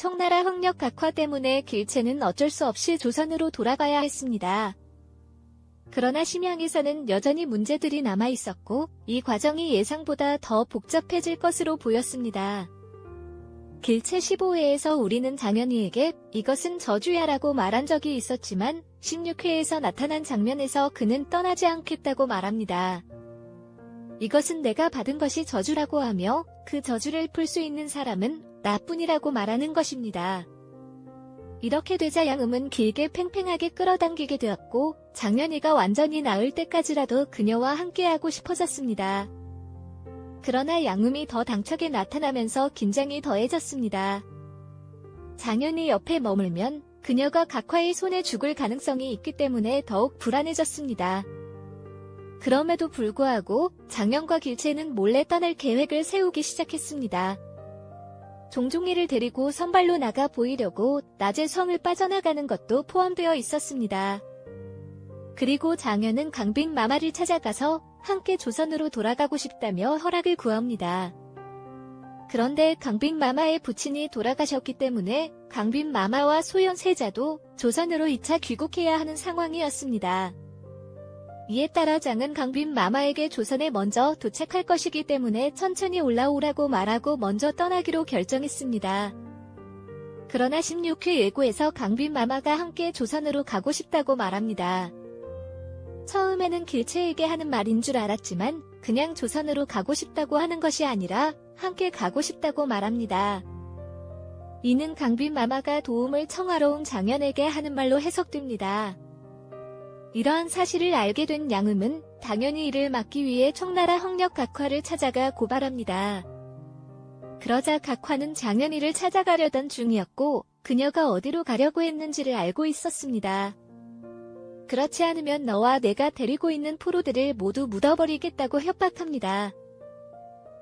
청나라 흥력 각화 때문에 길체는 어쩔 수 없이 조선으로 돌아가야 했습니다. 그러나 심양에서는 여전히 문제들이 남아 있었고 이 과정이 예상보다 더 복잡해질 것으로 보였습니다. 길체 15회에서 우리는 장현이에게 이것은 저주야라고 말한 적이 있었지만 16회에서 나타난 장면에서 그는 떠나지 않겠다고 말합니다. 이것은 내가 받은 것이 저주라고 하며 그 저주를 풀 수 있는 사람은 나뿐이라고 말하는 것입니다. 이렇게 되자 양음은 길게 팽팽하게 끌어당기게 되었고 장현이가 완전히 나을 때까지라도 그녀와 함께하고 싶어졌습니다. 그러나 양음이 더 당차게 나타나면서 긴장이 더해졌습니다. 장현이 옆에 머물면 그녀가 각화의 손에 죽을 가능성이 있기 때문에 더욱 불안해졌습니다. 그럼에도 불구하고 장현과 길체는 몰래 떠날 계획을 세우기 시작했습니다. 종종이를 데리고 선발로 나가 보이려고 낮에 성을 빠져나가는 것도 포함되어 있었습니다. 그리고 장현은 강빈 마마를 찾아가서 함께 조선으로 돌아가고 싶다며 허락을 구합니다. 그런데 강빈 마마의 부친이 돌아가셨기 때문에 강빈 마마와 소연 세자도 조선으로 2차 귀국해야 하는 상황이었습니다. 이에 따라 장은 강빈 마마에게 조선에 먼저 도착할 것이기 때문에 천천히 올라오라고 말하고 먼저 떠나기로 결정했습니다. 그러나 16회 예고에서 강빈 마마가 함께 조선으로 가고 싶다고 말합니다. 처음에는 길체에게 하는 말인 줄 알았지만 그냥 조선으로 가고 싶다고 하는 것이 아니라 함께 가고 싶다고 말합니다. 이는 강빈 마마가 도움을 청하러 온 장현에게 하는 말로 해석됩니다. 이러한 사실을 알게 된 양음은 당연히 이를 막기 위해 청나라 흥력 각화를 찾아가 고발합니다. 그러자 각화는 장현이를 찾아가려던 중이었고 그녀가 어디로 가려고 했는지를 알고 있었습니다. 그렇지 않으면 너와 내가 데리고 있는 포로들을 모두 묻어버리겠다고 협박합니다.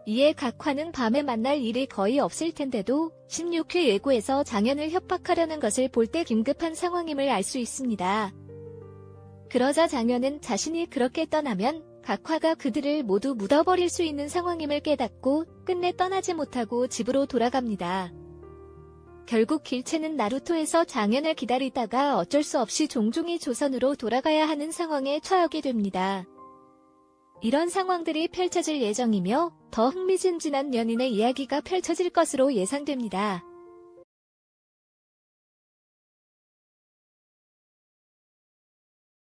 이에 각화는 밤에 만날 일이 거의 없을 텐데도 16회 예고에서 장현을 협박하려는 것을 볼 때 긴급한 상황임을 알 수 있습니다. 그러자 장현은 자신이 그렇게 떠나면 각화가 그들을 모두 묻어버릴 수 있는 상황임을 깨닫고 끝내 떠나지 못하고 집으로 돌아갑니다. 결국 길체는 나루토에서 장현을 기다리다가 어쩔 수 없이 종종이 조선으로 돌아가야 하는 상황에 처하게 됩니다. 이런 상황들이 펼쳐질 예정이며 더 흥미진진한 연인의 이야기가 펼쳐질 것으로 예상됩니다.